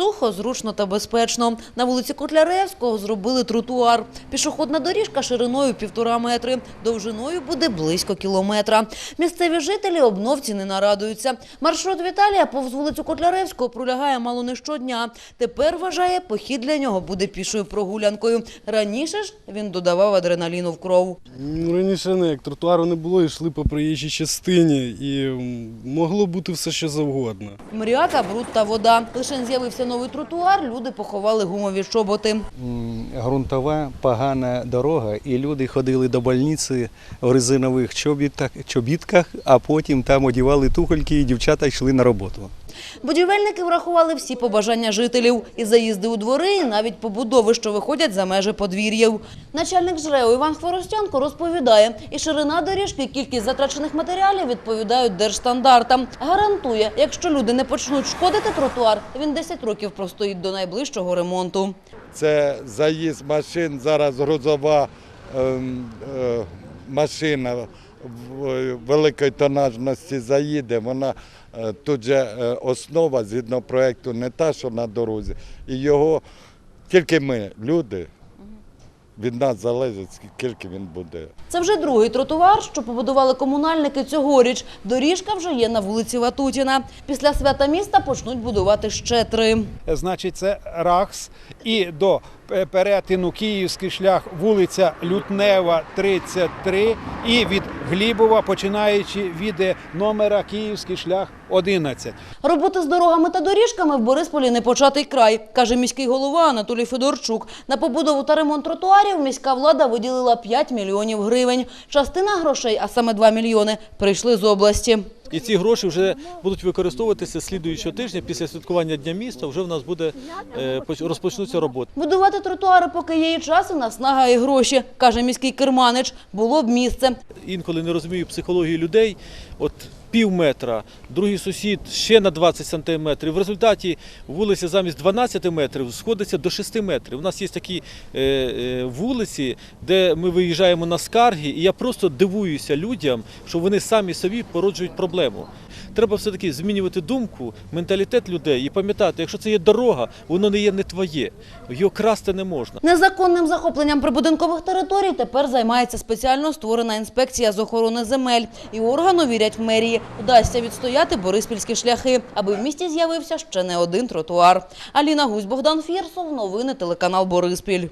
Сухо, зручно та безпечно. На вулиці Котляревського зробили тротуар. Пішохідна доріжка шириною півтора метри, довжиною буде близько кілометра. Місцеві жителі обновці не нарадуються. Маршрут Віталія повз вулицю Котляревського пролягає мало не щодня. Тепер, вважає, похід для нього буде пішою прогулянкою. Раніше ж він додавав адреналіну в кров. Ну, Раніше не як тротуару не було, йшли по проїжджій частині і могло бути все що завгодно. Мряка, бруд та вода. Лише з'явився новий тротуар, люди поховали гумові чоботи. М, ґрунтова погана дорога, і люди ходили до больниці в резинових чобітах, чобітках, а потім там одівали туфельки і дівчата йшли на роботу. Будівельники врахували всі побажання жителів і заїзди у двори, і навіть побудови, що виходять за межі подвір'їв. Начальник ЖРЕУ Іван Хворостянко розповідає, і ширина доріжки, і кількість затрачених матеріалів відповідають держстандартам. Гарантує, якщо люди не почнуть шкодити тротуар, він 10 років простоїть до найближчого ремонту. Це заїзд машин, зараз грузова ем, е, машина великої тонажності заїде. Вона е, тут же е, основа згідно проєкту не та, що на дорозі. І його тільки ми, люди, від нас залежить, скільки він буде. Це вже другий тротуар, що побудували комунальники цьогоріч. Доріжка вже є на вулиці Ватутіна. Після свята міста почнуть будувати ще три. значить це Рахс і до перетину Київський шлях вулиця Лютнева, 33 і від Глібова, починаючи від е, номера Київський шлях 11. Роботи з дорогами та доріжками в Борисполі не початий край, каже міський голова Анатолій Федорчук. На побудову та ремонт тротуарів міська влада виділила 5 мільйонів гривень. Частина грошей, а саме 2 мільйони, прийшли з області. І ці гроші вже будуть використовуватися слідуючого тижня після святкування Дня міста. Вже в нас буде е, розпочнуться роботи. Будувати тротуари, поки є і час, і наснага, і гроші, каже міський керманич. Було б місце. Інколи не розумію психологію людей. От пів метра, другий сусід ще на 20 сантиметрів. В результаті вулиця замість 12 метрів сходиться до 6 метрів. У нас є такі е, е, вулиці, де ми виїжджаємо на скарги, і я просто дивуюся людям, що вони самі собі породжують проблему. Треба все-таки змінювати думку, менталітет людей і пам'ятати, якщо це є дорога, воно не є не твоє, його красти не можна. Незаконним захопленням прибудинкових територій тепер займається спеціально створена інспекція з охорони земель. І органу, вірять в мерії, вдасться відстояти бориспільські шляхи, аби в місті з'явився ще не один тротуар. Аліна Гусь, Богдан Фірсов, новини телеканал Бориспіль.